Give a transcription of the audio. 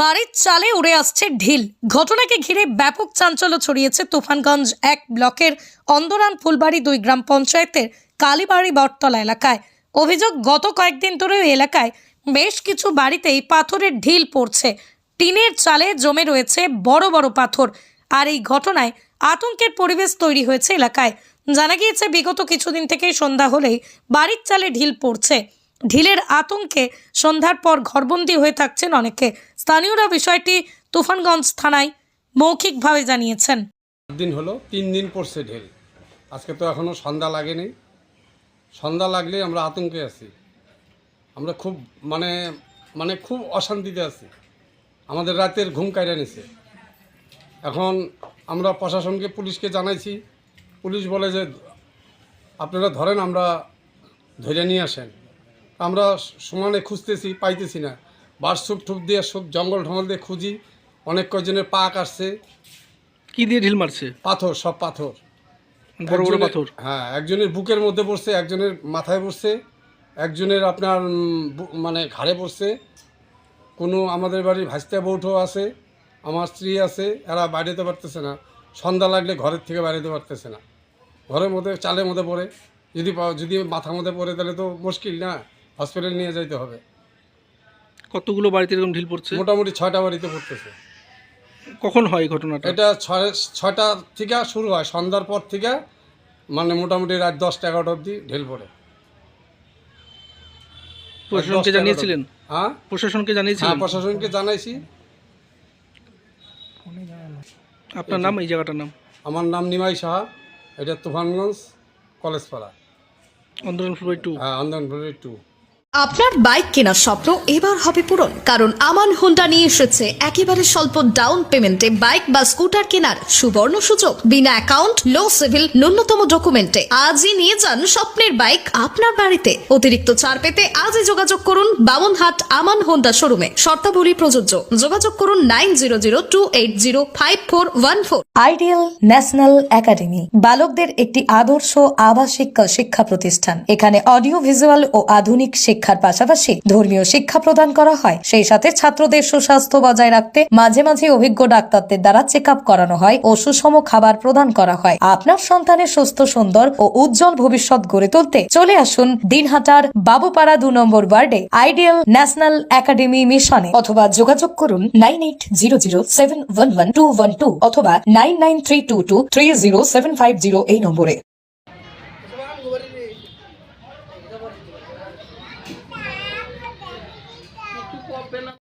বাড়ির চালে উড়ে আসছে ঢিল। ঘটনাকে ঘিরে ব্যাপক চাঞ্চল্য ছড়িয়েছে তুফানগঞ্জ এক ব্লকের অন্দরান ফুলবাড়ি দুই গ্রাম পঞ্চায়েতের কালীবাড়ি বটতলা এলাকায়। অভিযোগ, গত কয়েকদিন ধরে ওই এলাকায় বেশ কিছু বাড়িতেই পাথরের ঢিল পড়ছে। টিনের চালে জমে রয়েছে বড় বড় পাথর আর এই ঘটনায় আতঙ্কের পরিবেশ তৈরি হয়েছে এলাকায়। জানা গিয়েছে, বিগত কিছুদিন থেকেই সন্ধ্যা হলেই বাড়ির চালে ঢিল পড়ছে। ঢিলের আতঙ্কে সন্ধ্যার পর ঘরবন্দি হয়ে থাকছেন অনেকে। স্থানীয়রা বিষয়টি তুফানগঞ্জ থানায় মৌখিকভাবে জানিয়েছেন। দিন হলো, তিন দিন পড়ছে ঢেল। আজকে তো এখনও সন্ধ্যা লাগেনি। সন্ধ্যা লাগলে আমরা আতঙ্কে আছি। আমরা খুব মানে মানে খুব অশান্তিতে আছি। আমাদের রাতের ঘুম কাইরা নিছে। এখন আমরা প্রশাসনকে, পুলিশকে জানাইছি। পুলিশ বলে যে, আপনারা ধরেন আমরা ধরে নিয়ে আসেন। আমরা সমানে খুঁজতেছি পাইতেছি না। বাস সুপ ঠুপ দিয়ে সব জঙ্গল ঢঙ্গল দিয়ে খুঁজি অনেক কয়জনের পা কাটছে কি দিয়ে ঢিল মারছে? পাথর সব পাথর। বড় বড় পাথর? হ্যাঁ একজনের বুকের মধ্যে পড়ছে একজনের মাথায় পড়ছে একজনের আপনার মানে ঘাড়ে পড়ছে। কোনো আমাদের বাড়ির ভাস্তা বৌঠো আছে আমার স্ত্রী আছে এরা বাইরেতে পারতেছে না। সন্ধ্যা লাগলে ঘরের থেকে বাইরেতে পারতেছে না। ঘরের মধ্যে চালের মধ্যে পড়ে। যদি যদি মাথার মধ্যে পড়ে তাহলে তো মুশকিল না। হসপিটাল নিয়ে যাইতে হবে। কতগুলো বাড়িতে এরকম ঢিল পড়ছে? মোটামুটি ছয়টা বাড়িতে পড়তেছে। কখন হয় এই ঘটনাটা? এটা ছয় ছয়টা থেকে শুরু হয়। সন্ধ্যার পর থেকে মানে মোটামুটি রাত দশটা এগারোটা অবধি ঢিল পড়ে। প্রশাসনকে দশটা জানিয়েছিলেন? হ্যাঁ? প্রশাসনকে হ্যাঁ জানিয়েছিলেন প্রশাসনকে জানাইছি। আপনার নাম এই জায়গাটার নাম? আমার নাম নিমাই সাহা। এটা তুফানগঞ্জ কলেজপাড়া। অন্দরন ফুলবাই টু? হ্যাঁ আন্দোলন টু। আপনার বাইক কেনার স্বপ্ন এবার হবে পূরণ, কারণ আমান হোন্ডা নিয়ে এসেছে একেবারে স্বল্প ডাউন পেমেন্টে বাইক বা স্কুটার কেনার সুবর্ণ সুযোগ। বিনা অ্যাকাউন্ট লো সিভিল ন্যূনতম ডকুমেন্টে আজই নিয়ে যান স্বপ্নের বাইক আপনার বাড়িতে। অতিরিক্ত ছাড় পেতে আজই যোগাযোগ করুন বামনহাট আমান হোন্ডা শোরুমে শর্তাবলী প্রযোজ্য। যোগাযোগ করুন nine zero zero two eight zero five four one four ideal national academy বালকদের একটি আদর্শ আবাসিক শিক্ষা প্রতিষ্ঠান। এখানে অডিও ভিজুয়াল ও আধুনিক শিক্ষার পাশাপাশি ধর্মীয় শিক্ষা প্রদান করা হয়। সেই সাথে ছাত্রদের সুস্বাস্থ্য বজায় রাখতে মাঝে মাঝে অভিজ্ঞ ডাক্তারদের দ্বারা চেক করানো হয় ও সুষম খাবার প্রদান করা হয়। আপনার সন্তানের সুস্থ, সুন্দর ও উজ্জ্বল ভবিষ্যৎ গড়ে তুলতে চলে আসুন দিনহাটার বাবুপাড়া দু নম্বর ওয়ার্ডে আইডিয়াল ন্যাশনাল একাডেমি মিশনে অথবা যোগাযোগ করুন nine eight zero zero seven one one two one two অথবা nine nine three two two three zero seven five zero এই নম্বরে। apenas